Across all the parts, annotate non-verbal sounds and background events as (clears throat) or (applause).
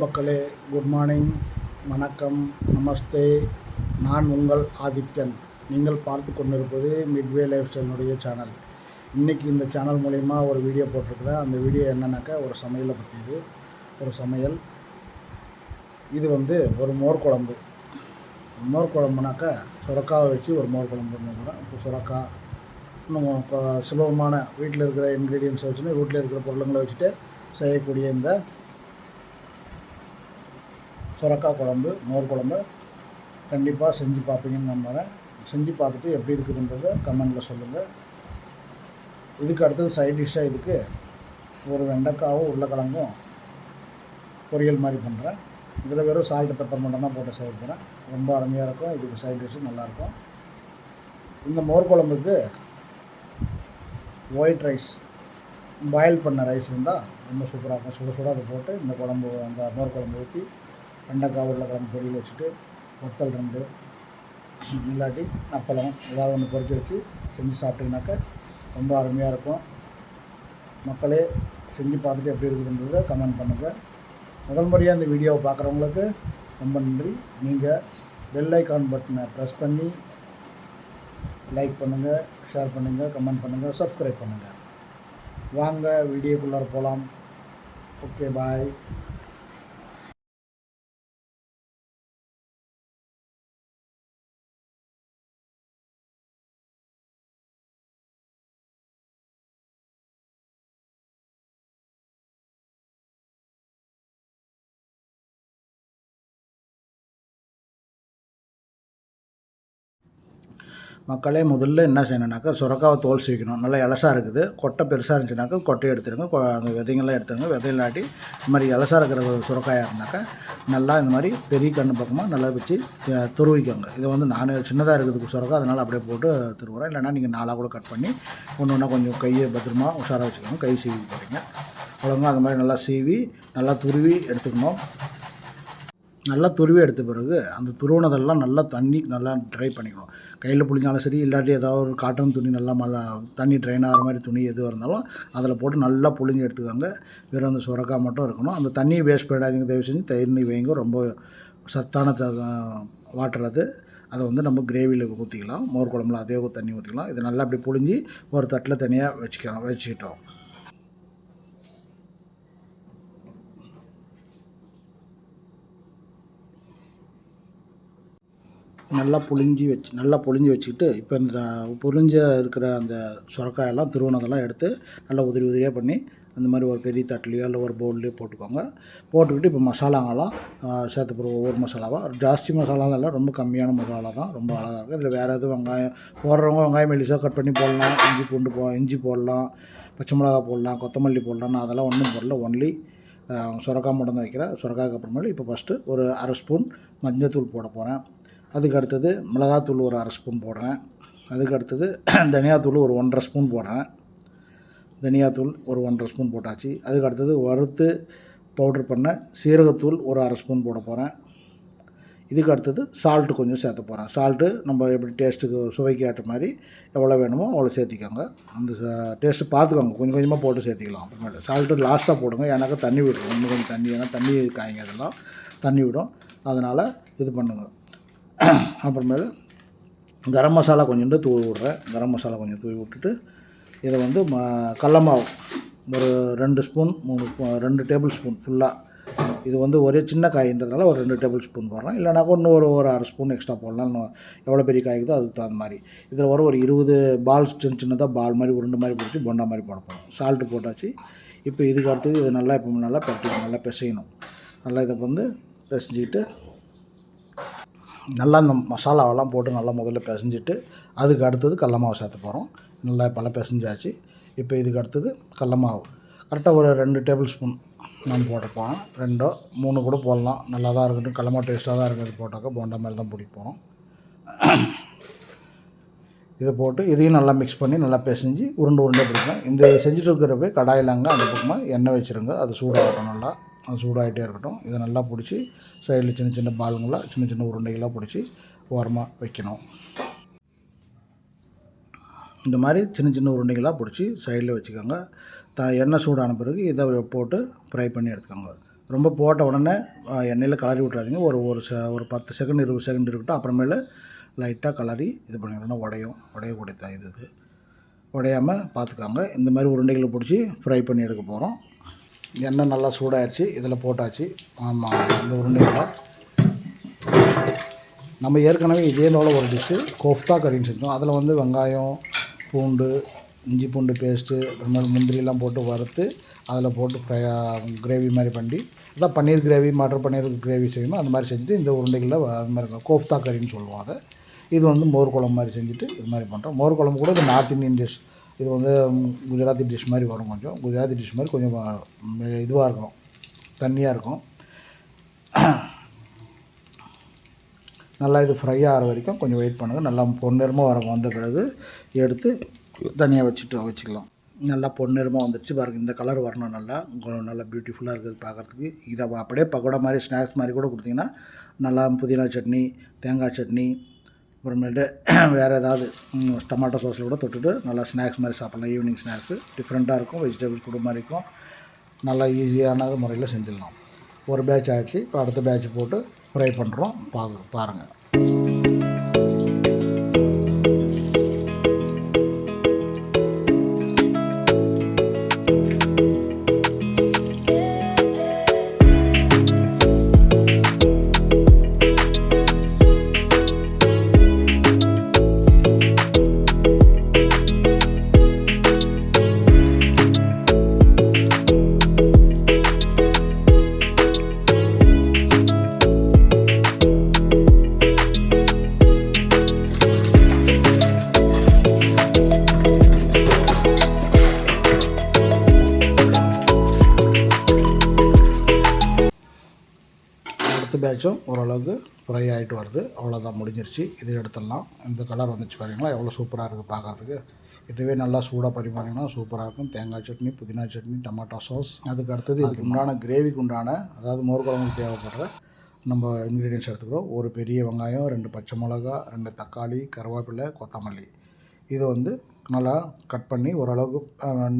மக்களே good morning வணக்கம் நமஸ்தே. நான் உங்கள் ஆதித்யன். நீங்கள் பார்த்து கொண்டிருப்பது மிட்வே லைஃப் ஸ்டைலினுடைய சேனல் இன்றைக்கி இந்த சேனல் மூலிமா ஒரு வீடியோ போட்டிருக்கிறேன். அந்த வீடியோ என்னென்னாக்கா ஒரு சமையலை பற்றியது ஒரு சமையல். இது வந்து ஒரு மோர் குழம்பு. மோர் குழம்புனாக்கா சுரக்காவை வச்சு ஒரு மோர் குழம்பு பண்ணுறேன் இப்போ சுரக்காய் இன்னும் சுலபமான வீட்டில் இருக்கிற இன்க்ரீடியன்ஸை வச்சுன்னு வீட்டில் இருக்கிற பொருளுங்களை வச்சுட்டு செய்யக்கூடிய இந்த சுரக்காய் குழம்பு மோர் குழம்பு கண்டிப்பாக செஞ்சு பார்ப்பீங்கன்னு நம்புகிறேன் செஞ்சு பார்த்துட்டு எப்படி இருக்குதுன்றதை கமெண்டில் சொல்லுங்கள் இதுக்கு அடுத்தது சைட் டிஷ்ஷாக இதுக்கு ஒரு வெண்டைக்காவும் உருளைக்கிழங்கும் பொரியல் மாதிரி பண்ணுறேன் இதில் வெறும் சால்ட் பெப்பர் மட்டும் தான் போட்டு செய்ய போகிறேன் ரொம்ப அருமையாக இருக்கும். இதுக்கு சைட் டிஷ்ஷும் நல்லாயிருக்கும் இந்த மோர் குழம்புக்கு ஒயிட் ரைஸ் பாயில் பண்ண ரைஸ் இருந்தால் ரொம்ப சூப்பராக இருக்கும். சுட சுட அதை போட்டு இந்த குழம்பு அந்த மோர் குழம்பு ஊற்றி வெண்டைக்காய் உருளைக்கிழங்கு பொரியல் வச்சுட்டு வத்தல் ரெண்டு இல்லாட்டி அப்பளம் ஏதாவது ஒன்று பொறிச்சு வச்சு செஞ்சு சாப்பிட்டீங்கன்னாக்கா ரொம்ப அருமையாக இருக்கும். மக்களே செஞ்சு பார்த்துட்டு எப்படி இருக்குதுன்றதை கமெண்ட் பண்ணுங்கள் முதல் முறையாக இந்த வீடியோவை பார்க்குறவங்களுக்கு ரொம்ப நன்றி. நீங்கள் பெல் ஐக்கான் பட்டனை ப்ரெஸ் பண்ணி லைக் பண்ணுங்கள் ஷேர் பண்ணுங்கள் கமெண்ட் பண்ணுங்கள் சப்ஸ்கிரைப் பண்ணுங்கள் வாங்க வீடியோக்குள்ளார போகலாம் ஓகே பாய் மக்களே முதல்ல என்ன செய்யணுன்னாக்கா சுரக்காவை தோல் சீக்கணும் நல்லா இலசா இருக்குது. கொட்டை பெருசாக இருந்துச்சுனாக்கா கொட்டையை எடுத்துருங்க. கொ- அந்த விதைங்கள்லாம் எடுத்துருங்க. விதையில்லாட்டி இந்த மாதிரி இலசா இருக்கிற சுரக்காயாக இருந்தாக்கா நல்லா இந்த மாதிரி பெரிய கண்ணு பக்கமாக நல்லா வச்சு துருவிக்கோங்க. இதை வந்து நான் சின்னதாக இருக்குது சுரக்கா அதனால் அப்படியே போட்டு துருவுறேன். இல்லைன்னா நீங்கள் நாளாக கூட கட் பண்ணி ஒன்று ஒன்றா கொஞ்சம் கையை பத்திரமா உஷாராக வச்சுக்கோங்க. கை சீவி போகிறீங்க ஒழுங்கா அந்த மாதிரி நல்லா சீவி நல்லா துருவி எடுத்துக்கணும். நல்லா துருவி எடுத்த பிறகு அந்த துருவினதெல்லாம் நல்லா தண்ணி நல்லா ட்ரை பண்ணிக்கணும். கையில் புளிஞ்சாலும் சரி இல்லாட்டி ஏதாவது ஒரு காட்டன் துணி நல்லா மழை தண்ணி ட்ரைன் ஆகிற மாதிரி துணி எதுவாக இருந்தாலும் அதில் போட்டு நல்லா புழிஞ்சு எடுத்துக்கோங்க. வெறும் அந்த சுரக்காய் மட்டும் இருக்கணும். அந்த தண்ணியை வேஸ்ட் பண்ணிடாதீங்க தயவு செஞ்சு தயிர் வைங்க. ரொம்ப சத்தான வாட்டர் அது. அதை வந்து நம்ம கிரேவியில் ஊற்றிக்கலாம் மோர் குழம்புல அதே தண்ணி ஊற்றிக்கலாம் இது நல்லா அப்படி புழிஞ்சு ஒரு தட்டில் தனியாக வச்சுக்கலாம் வச்சுக்கிட்டோம். நல்லா புழிஞ்சி வச்சு நல்லா புழிஞ்சி வச்சுக்கிட்டு இப்போ இந்த புழிஞ்ச இருக்கிற அந்த சுரக்காயெல்லாம் திருவனதெல்லாம் எடுத்து நல்லா உதிரி உதிரியாக பண்ணி அந்த மாதிரி ஒரு பெரிய தட்டுலையோ இல்லை ஒரு பவுல்லையோ போட்டுக்கோங்க. போட்டுக்கிட்டு இப்போ மசாலாங்கெல்லாம் சேர்த்து போகிற ஒவ்வொரு மசாலாவாக ஜாஸ்தி மசாலாலாம் இல்லை ரொம்ப கம்மியான மசாலா தான் ரொம்ப அழகாக இருக்கும். இதில் வேறு எதுவும் வெங்காயம் போடுறவங்க வெங்காயம் மெலிசாக கட் பண்ணி போடலாம். இஞ்சி பூண்டு போ இஞ்சி போடலாம் பச்சை மிளகா போடலாம் கொத்தமல்லி போடலாம் நான் அதெல்லாம் ஒன்றும் போடல. ஒன்லி சுரக்காய் மட்டும் தான் வைக்கிறேன். சுரக்காய்க்கு அப்புறமேலு இப்போ ஃபஸ்ட்டு ஒரு அரை ஸ்பூன் மஞ்சள்தூள் போட போகிறேன் அதுக்கு அடுத்தது மிளகாத்தூள் ஒரு அரை ஸ்பூன் போடுறேன். அதுக்கு அடுத்தது (clears throat) தனியாத்தூள் ஒரு ஒன்றரை ஸ்பூன் போடுறேன். தனியாத்தூள் ஒரு ஒன்றரை ஸ்பூன் போட்டாச்சு. அதுக்கு அடுத்தது வறுத்து பவுட்ரு பண்ண சீரகத்தூள் ஒரு அரை ஸ்பூன் போட போகிறேன் இதுக்கு அடுத்தது சால்ட்டு கொஞ்சம் சேர்த்த போகிறேன் சால்ட்டு நம்ம எப்படி டேஸ்ட்டுக்கு சுவைக்கு ஏற்ற மாதிரி எவ்வளோ வேணுமோ அவ்வளோ சேர்த்திக்கோங்க. அந்த டேஸ்ட்டு பார்த்துக்கோங்க. கொஞ்சம் கொஞ்சமாக போட்டு சேர்த்திக்கலாம். அப்புறமேட்டு சால்ட்டு லாஸ்ட்டாக போடுங்க. ஏன்னாக்கா தண்ணி விடும் இன்னும் கொஞ்சம் தண்ணி ஏன்னா தண்ணி காய்ங்க அதெல்லாம் தண்ணி விடும். அதனால் இது பண்ணுங்கள் அப்புறமேலு கரம் மசாலா கொஞ்சோண்டு தூவி விட்றேன். கரம் மசாலா கொஞ்சம் தூவி விட்டுட்டு இதை வந்து ம கடலமாவு ஒரு ரெண்டு ஸ்பூன் மூணு ஸ்பூ- ரெண்டு டேபிள் ஸ்பூன் ஃபுல்லாக இது வந்து ஒரே சின்ன காயின்றதுனால ஒரு ரெண்டு டேபிள் ஸ்பூன் போடுறோம் இல்லைனாக்கா இன்னும் ஒரு ஒரு அரை ஸ்பூன் எக்ஸ்ட்ரா போடலாம். இன்னும் எவ்வளோ பெரிய காய்க்குதோ அதுக்கு தகுந்த மாதிரி. இதில் வர ஒரு இருபது பால் சின்ன சின்னதாக பால் மாதிரி உருண்டு மாதிரி பிடிச்சி பொண்டா மாதிரி போட போகிறோம் சால்ட்டு போட்டாச்சு. இப்போ இதுக்கு அடுத்தது இது நல்லா இப்போ நல்லா பெட்டி நல்லா பிசையணும். நல்லா இதை வந்து பிசைஞ்சிக்கிட்டு நல்லா இந்த மசாலாவெல்லாம் போட்டு நல்லா முதல்ல பிசைஞ்சிட்டு அதுக்கு அடுத்தது கடல மாவு சேர்த்து போகிறோம். நல்லா இப்போல்லாம் பிசைஞ்சாச்சு. இப்போ இதுக்கு அடுத்தது கடல மாவு. கரெக்டாக ஒரு ரெண்டு டேபிள் ஸ்பூன் நான் போட்டுப்போம் ரெண்டோ மூணு கூட போடலாம். நல்லா தான் இருக்கட்டும் கடலமா டேஸ்ட்டாக தான் இருக்கிறது போட்டாக்கா போண்டா மாதிரி தான் பிடிப்போம் இதை போட்டு இதையும் நல்லா மிக்ஸ் பண்ணி நல்லா பிசைஞ்சு உருண்டை உருண்டை பிடிக்கும் இந்த செஞ்சுட்டு இருக்கிறப்ப கடாயிலாங்க அந்த பக்கமாக எண்ணெய் வச்சுருங்க. அது சூடாகட்டும் நல்லா. அது சூடாகிட்டே இருக்கட்டும். இதை நல்லா பிடிச்சி சைடில் சின்ன சின்ன பாலுங்களாக சின்ன சின்ன உருண்டைகளாக பிடிச்சி ஓரமாக வைக்கணும். இந்த மாதிரி சின்ன சின்ன உருண்டைகளாக பிடிச்சி சைடில் வச்சுக்கோங்க. த எண்ணெய் சூடான பிறகு இதை போட்டு ஃப்ரை பண்ணி எடுத்துக்கோங்க. ரொம்ப போட்ட உடனே எண்ணெயில் கலரி விட்றாதீங்க ஒரு ஒரு செ ஒரு பத்து செகண்ட் இருபது செகண்ட் இருக்கட்டும். அப்புறமேல லைட்டாக கலரி இது பண்ணிக்கணும்னா உடையும் உடையக்கூடிய தான் இது இது. உடையாமல் பார்த்துக்காங்க. இந்த மாதிரி உருண்டைகளை பிடிச்சி ஃப்ரை பண்ணி எடுக்க போகிறோம் எண்ணெய் நல்லா சூடாயிருச்சு இதில் போட்டாச்சு. ஆமாம் அந்த உருண்டைகளை நம்ம ஏற்கனவே இதே போல் ஒரு டிஷ்ஷு கோஃப்தா கறின்னு செஞ்சோம். அதில் வந்து வெங்காயம் பூண்டு இஞ்சி பூண்டு பேஸ்ட்டு இந்த மாதிரி முந்திரிலாம் போட்டு வறுத்து அதில் போட்டு ஃப்ரை கிரேவி மாதிரி பண்ணி அதான் பன்னீர் கிரேவி மட்டர் பன்னீர் கிரேவி செய்யணும் அந்த மாதிரி செஞ்சுட்டு இந்த உருண்டைகளில் அது மாதிரி இருக்கும். கோஃப்தா கறின்னு சொல்லுவோம் அதை. இது வந்து மோர் குழம்பு மாதிரி செஞ்சுட்டு இது மாதிரி பண்ணுறோம் மோர் குழம்பு கூட இது நார்த் இந்தியன் டிஷ் இது வந்து குஜராத்தி டிஷ் மாதிரி வரும் கொஞ்சம். குஜராத்தி டிஷ் மாதிரி கொஞ்சம் இதுவாக இருக்கும். தண்ணியாக இருக்கும். நல்லா இது ஃப்ரை ஆகிற வரைக்கும் கொஞ்சம் வெயிட் பண்ணுங்கள் நல்லா பொன்னிறமாக வர வந்த பிறகு எடுத்து தனியாக வச்சுட்டு வச்சுக்கலாம். நல்லா பொன்னிறமாக வந்துடுச்சு பாருங்க இந்த கலர் வரணும் நல்லா. நல்லா பியூட்டிஃபுல்லாக இருக்குது பார்க்குறதுக்கு. இதை அப்படியே பக்கோடா மாதிரி ஸ்நாக்ஸ் மாதிரி கூட கொடுத்தீங்கன்னா நல்லா புதினா சட்னி தேங்காய் சட்னி அப்புறமேட்டு (clears throat) வேறு ஏதாவது டொமாட்டோ சாஸில் கூட தொட்டுட்டு நல்லா ஸ்நாக்ஸ் மாதிரி சாப்பிட்லாம். Evening snacks. டிஃப்ரெண்ட்டாக இருக்கும். வெஜிடபிள்ஸ் கூட மாதிரி இருக்கும். நல்லா ஈஸியான முறையில் செஞ்சிடலாம். ஒரு பேட்ச் ஆகிடுச்சு இப்போ அடுத்த பேட்ச் போட்டு ஃப்ரை பண்ணுறோம் பா பாருங்கள் ஆச்சும் ஓரளவுக்கு ஃப்ரை ஆகிட்டு வருது. அவ்வளோதான் முடிஞ்சிருச்சு. இதை எடுத்துடலாம். இந்த கலர் வந்துச்சு பாருங்களா எவ்வளோ சூப்பராக இருக்குது பார்க்கறதுக்கு. இதுவே நல்லா சூடாக பரிமாறினா சூப்பராக இருக்கும். தேங்காய் சட்னி புதினா சட்னி டமாட்டோ சாஸ் அதுக்கு அடுத்தது இதுக்கு உண்டான கிரேவிக்கு உண்டான அதாவது மோர் குழம்புக்கு தேவைப்படுற நம்ம இன்க்ரீடியன்ஸ் எடுத்துக்கிறோம். ஒரு பெரிய வெங்காயம் ரெண்டு பச்சை மிளகா ரெண்டு தக்காளி கருவேப்பிலை கொத்தமல்லி. இது வந்து நல்லா கட் பண்ணி ஓரளவுக்கு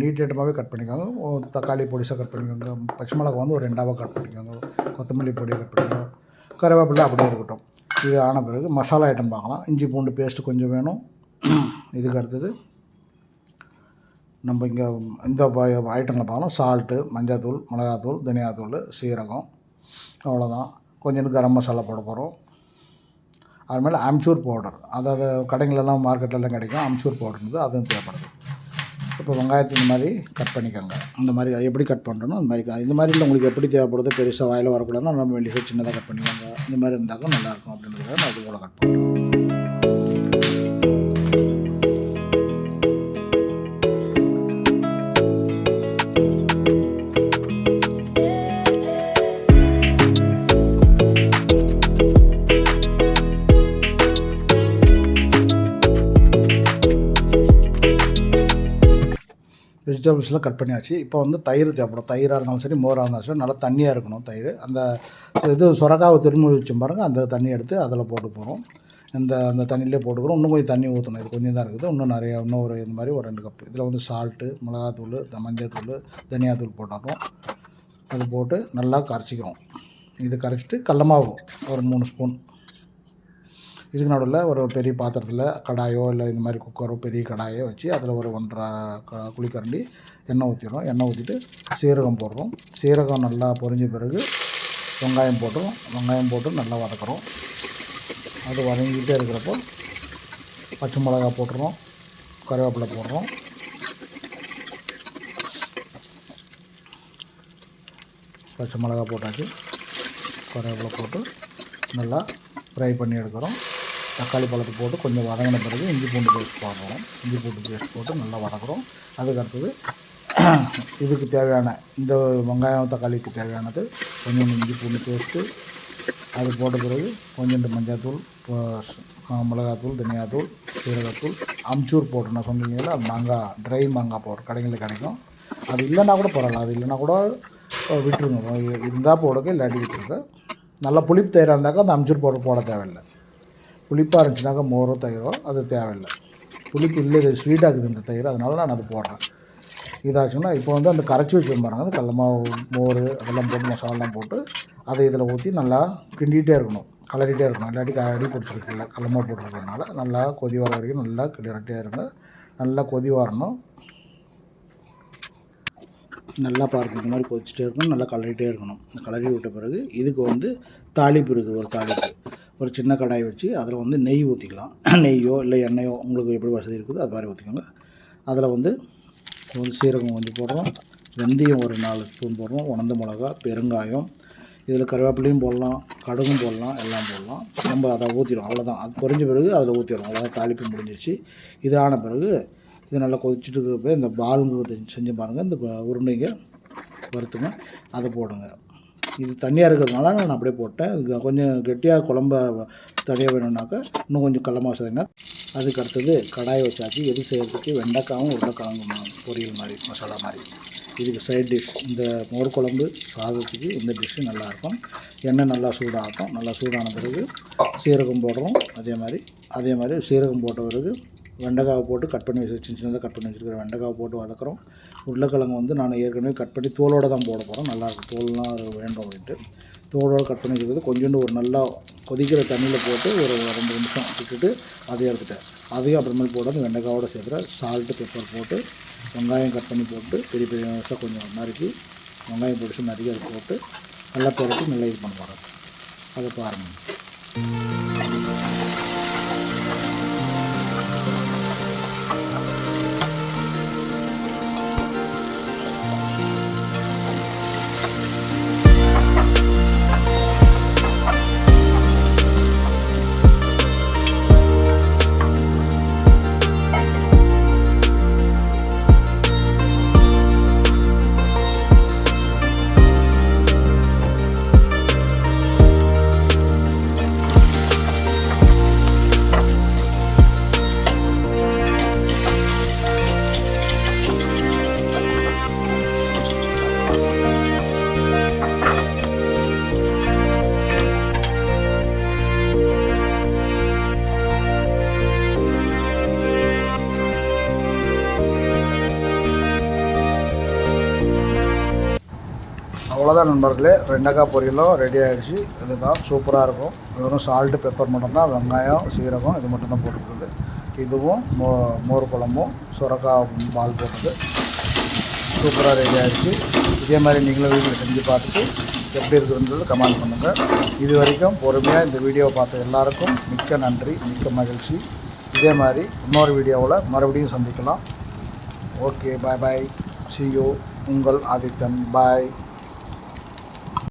நீட் ஐட்டமாகவே கட் பண்ணிக்கோங்க. தக்காளி பொடிசாக கட் பண்ணிக்கோங்க. பச்சை மிளகா வந்து ஒரு ரெண்டாவாக கட் பண்ணிக்கோங்க. கொத்தமல்லி பொடியை கட் பண்ணிக்கோங்க. கருவேப்பிலை அப்படியே இருக்கட்டும். இது ஆன பிறகு மசாலா ஐட்டம் பார்க்கலாம். இஞ்சி பூண்டு பேஸ்ட்டு கொஞ்சம் வேணும். (clears throat) இதுக்கு அடுத்தது நம்ம இங்கே இந்த ஐட்டங்களை பார்க்கலாம். சால்ட்டு மஞ்சள்தூள் மிளகாத்தூள் தனியாத்தூள் சீரகம். அவ்வளோதான் கொஞ்சம் கரம் மசாலா போட போகிறோம் அது மேலே பவுடர் அதாவது கடைங்களெல்லாம் மார்க்கெட்லலாம் கிடைக்கும். அம்சூர் பவுடர்ன்றது அதுவும் தேவைப்படுது. இப்போ வெங்காயத்தை இந்த மாதிரி கட் பண்ணிக்கோங்க. அந்த மாதிரி எப்படி கட் பண்ணுறோனோ அந்த மாதிரி இந்த மாதிரி இல்லை உங்களுக்கு எப்படி தேவைப்படுதோ பெருசாக வாயில் வரக்கூடாதுன்னா நம்ம வெளியே சின்னதாக கட் பண்ணிக்கோங்க. இந்த மாதிரி இருந்தாக்கும் நல்லாயிருக்கும் அப்படின்றத நான் அது கூட கட் பண்ணுறேன் வெஜிடபிள்ஸ்லாம் கட் பண்ணியாச்சு. இப்போ வந்து தயிர் தேவைப்படும். தயிராக இருந்தாலும் சரி மோராக இருந்தாலும் சரி நல்லா தண்ணியாக இருக்கணும் தயிர். அந்த இது சுரக்காவை திரும்பி வச்சு பாருங்கள் அந்த தண்ணி எடுத்து அதில் போட்டு போகிறோம் இந்த அந்த தண்ணியிலே போட்டுக்கிறோம். இன்னும் கொஞ்சம் தண்ணி ஊற்றணும் இது கொஞ்சம் தான் இருக்குது. இன்னும் நிறைய இன்னும் ஒரு இந்த மாதிரி ஒரு ரெண்டு கப்பு. இதில் வந்து சால்ட்டு மிளகாத்தூள் மஞ்சத்தூள் தனியாத்தூள் போட்டுறோம் அது போட்டு நல்லா கரைச்சிக்கிறோம். இது கரைச்சிட்டு கடல ஒரு மூணு ஸ்பூன் இதுக்கு நடுவில் ஒரு பெரிய பாத்திரத்தில் கடாயோ இல்லை இந்த மாதிரி குக்கரோ பெரிய கடாயோ வச்சு அதில் ஒரு ஒன்றரை க குழிக்கரண்டி எண்ணெய் ஊற்றிடுறோம் எண்ணெய் ஊற்றிட்டு சீரகம் போடுறோம். சீரகம் நல்லா பொரிஞ்ச பிறகு வெங்காயம் போட்டுரும் வெங்காயம் போட்டு நல்லா வதக்குறோம். அது வதங்கிக்கிட்டே இருக்கிறப்போ பச்சை மிளகா போட்டுறோம். கருவேப்பிலை போடுறோம். பச்சை மிளகா போட்டாச்சு. கருவேப்பிலை போட்டு நல்லா ஃப்ரை பண்ணி எடுக்கிறோம். தக்காளி பழத்தை போட்டு கொஞ்சம் வதங்கின பிறகு இஞ்சி பூண்டு பேஸ்ட் போடுறோம். இஞ்சி பூண்டு பேஸ்ட் போட்டு நல்லா வதக்குறோம். அதுக்கு அடுத்தது (clears throat) இதுக்கு தேவையான இந்த வெங்காயம் தக்காளிக்கு தேவையானது கொஞ்சம் இஞ்சி பூண்டு பேஸ்ட்டு அது போட்ட பிறகு கொஞ்சோண்டு மஞ்சள்தூள் மிளகாத்தூள் தனியாத்தூள் சீரகத்தூள் அம்ச்சூர் போட்டு நான் சொன்னீங்களா மாங்காய் ட்ரை மாங்காய் பவுடர் கடைகளில் கிடைக்கும். அது இல்லைன்னா கூட பரவாயில்ல அது இல்லைன்னா கூட விட்டுருங்க. இருந்தால் போடுங்க இல்லாட்டி விட்டுருங்க. நல்லா புளிப்பு தயிராக இருந்தாக்கா அந்த அம்ச்சூர் பவுடர் போட தேவையில்லை. புளிப்பாக இருந்துச்சுனாக்கா மோரோ தயிரோ அது தேவையில்லை. புளிப்பு இல்லை இது ஸ்வீட்டாக இருக்குது இந்த தயிர் அதனால நான் அது போடுறேன். இதாச்சுன்னா இப்போ வந்து அந்த கரைச்சி வச்சு பாருங்க அந்த கடலமாவு மோர் அதெல்லாம் போட்டு மசாலாலாம் போட்டு அதை இதில் ஊற்றி நல்லா கிண்டிகிட்டே இருக்கணும் கலரிட்டே இருக்கணும். இல்லாட்டி அடி பிடிச்சிருக்குல்ல கடல மாவு நல்லா கொதி வர வரைக்கும் நல்லா கிளறிட்டே இருங்க. நல்லா கொதி வரணும். நல்லா பாருங்க இந்த மாதிரி கொதிச்சுட்டே இருக்கணும் நல்லா கலரிட்டே இருக்கணும். கலரி விட்ட பிறகு இதுக்கு வந்து தாளிப்பு இருக்குது ஒரு தாளிப்பு. ஒரு சின்ன கடாய் வச்சு அதில் வந்து நெய் ஊற்றிக்கலாம். நெய்யோ இல்லை எண்ணெயோ உங்களுக்கு எப்படி வசதி இருக்குதோ அது மாதிரி ஊற்றிக்கோங்க. அதில் வந்து கொஞ்சம் சீரகம் கொஞ்சம் போடுறோம். வெந்தயம் ஒரு நாலு ஸ்பூன் போடுறோம். உணர்ந்த மிளகா பெருங்காயம். இதில் கருவேப்பிலையும் போடலாம். கடுகும் போடலாம். எல்லாம் போடலாம். நம்ம அதை ஊற்றிடும் அவ்வளோதான் அது பொறிஞ்ச பிறகு அதில் ஊற்றிடும் அவ்வளோதான் தாளிப்பு முடிஞ்சிருச்சு. இது ஆன பிறகு இது நல்லா கொதிச்சுட்டு இருக்கிறப்ப இந்த பாலுங்க செஞ்சு பாருங்கள் இந்த உருண்டைங்க வறுத்துங்க. அதை போடுங்க. இது தண்ணியாக இருக்கிறதுனால நான் அப்படியே போட்டேன். இது கொஞ்சம் கெட்டியாக குழம்ப தனியாக வேணும்னாக்கா இன்னும் கொஞ்சம் கல்லமாக மாவு அதுக்கு அடுத்தது கடாயை வச்சாச்சு எது செய்கிறதுக்கு வெண்டைக்காவும் உருளைக்கிழங்கு பொரியல் மாதிரி மசாலா மாதிரி. இதுக்கு சைட் டிஷ் இந்த மோர் குழம்பு சாதத்துக்கு இந்த டிஷ்ஷு நல்லாயிருக்கும் எண்ணெய் நல்லா சூடாகும் நல்லா சூடான பிறகு சீரகம் போடுறோம். அதே மாதிரி அதே மாதிரி சீரகம் போட்ட பிறகு வெண்டைக்காவை போட்டு கட் பண்ணி வச்சு சின்ன சின்னதாக கட் பண்ணி வச்சுருக்கிற வெண்டைக்காவை போட்டு வதக்குறோம். உருளைக்கிழங்கு வந்து நான் ஏற்கனவே கட் பண்ணி தோலோடு தான் போட போகிறோம் நல்லாயிருக்கும் தோல்லாம் வேண்டும் அப்படின்ட்டு தோலோடு கட் பண்ணி வச்சுக்கிறது கொஞ்சோண்டு ஒரு நல்லா கொதிக்கிற தண்ணியில் போட்டு ஒரு ரெண்டு நிமிஷம் விட்டுட்டு அதையும் எடுத்துட்டேன். அதையும் அப்புறமேல் போட்டு அந்த வெண்டைக்காவோட சேர்த்துற சால்ட்டு பெப்பர் போட்டு வெங்காயம் கட் பண்ணி போட்டு பெரிய பெரிய நிமிஷம் கொஞ்சம் நறுக்கி வெங்காயம் பிடிச்சி நறுக்கி அதை போட்டு நல்லா பெரட்டி நல்லா இது பண்ண போகிறேன் அதை பாருங்கள் அவ்வளோதான் நண்பர்களே ரெண்டக்காய் பொரியலும் ரெடி ஆகிடுச்சு இதுதான் சூப்பராக இருக்கும். வெறும் சால்ட்டு பெப்பர் மட்டும்தான் வெங்காயம் சீரகம் இது மட்டும்தான் போட்டுருக்குது இதுவும் மோ மோர் குழம்பும் சுரக்காய் பால் போட்டது. சூப்பராக ரெடி ஆகிடுச்சு இதே மாதிரி நீங்களும் வீட்டில் செஞ்சு பார்த்துட்டு எப்படி இருக்குதுன்றது கமெண்ட் பண்ணுங்கள் இது வரைக்கும் பொறுமையாக இந்த வீடியோவை பார்த்த எல்லாருக்கும் மிக்க நன்றி மிக்க மகிழ்ச்சி. இதே மாதிரி இன்னொரு வீடியோவில் மறுபடியும் சந்திக்கலாம். Okay bye bye see you உங்கள் ஆதித்தன். பாய்